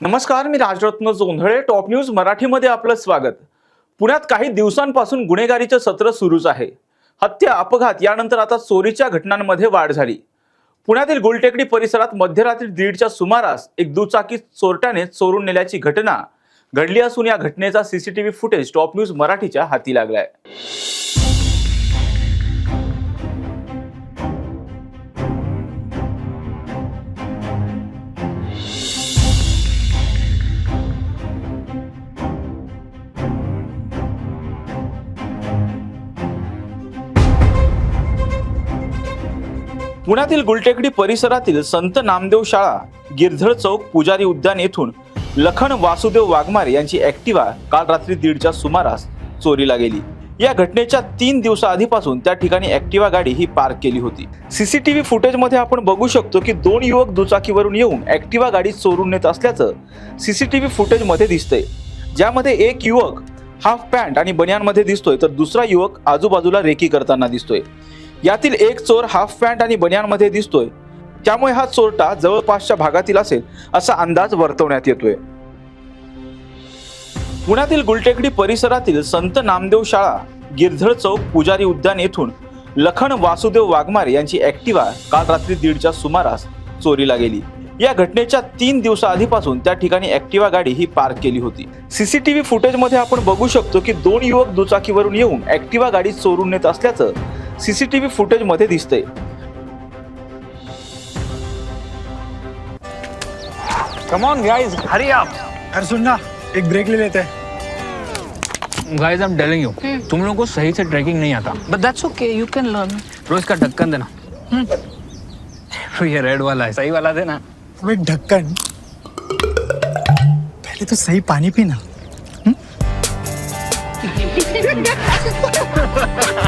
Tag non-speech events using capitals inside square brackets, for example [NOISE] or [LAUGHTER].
नमस्कार मी Rajratna Jondhale top news मराठीमध्ये आपलं स्वागत. पुण्यात काही दिवसांपासून गुन्हेगारीचं सत्र सुरूच आहे. हत्या अपघात यानंतर आता चोरीच्या घटनांमध्ये वाढ झाली. पुण्यातील गुलटेकडी परिसरात मध्यरात्री दीडच्या सुमारास एक दुचाकी चोरट्याने चोरून नेल्याची घटना घडली असून या घटनेचा सीसीटीव्ही फुटेज टॉप न्यूज मराठीच्या हाती लागलाय. पुण्यातील गुलटेकडी परिसरातील संत नामदेव शाळा गिरधळ चौक पुजारी उद्यान येथून लखन वासुदेव वाघमारे यांची ॲक्टिवा काल रात्री दीडच्या सुमारास चोरीला गेली. या घटनेच्या तीन दिवसाआधीपासून त्या ठिकाणी ॲक्टिवा गाडी ही पार्क केली होती. सीसीटीव्ही फुटेजमध्ये आपण बघू शकतो की दोन युवक दुचाकीवरून येऊन ॲक्टिवा गाडी चोरून नेत असल्याचं सीसीटीव्ही फुटेजमध्ये दिसतंय. ज्यामध्ये एक युवक हाफ पॅन्ट आणि बनियानमध्ये दिसतोय तर दुसरा युवक आजूबाजूला रेकी करताना दिसतोय. यातील एक चोर हाफ पॅन्ट आणि बनियानमध्ये दिसतोय. त्यामुळे हा चोरटा जवळपासच्या भागातील असेल असा अंदाज वर्तवण्यात येतोय. पुण्यातील गुलटेकडी परिसरातील संत नामदेव शाळा गिरधळ चौक पुजारी उद्यान येथून लखन वासुदेव वाघमारे यांची ऍक्टिवा काल रात्री दीडच्या सुमारास चोरीला गेली. या घटनेच्या तीन दिवसाआधीपासून त्या ठिकाणी ऍक्टिवा गाडी ही पार्क केली होती. सीसीटीव्ही फुटेजमध्ये आपण बघू शकतो की दोन युवक दुचाकीवरून येऊन ऍक्टिवा गाडी चोरून नेत असल्याचं सीसीटीव्ही फुटेजमध्ये दिसतंय. कम ऑन गाइस हरी आप अरे सुन ना एक ब्रेक ले लेते हैं. Guys I am telling you तुम लोगों को सही से ट्रैकिंग नहीं आता. But that's okay, you can learn. रोज का ढक्कन देना. तो ये रेड वाला है. सही वाला देना. अबे ढक्कन पहले तो सही पानी पीना. [LAUGHS]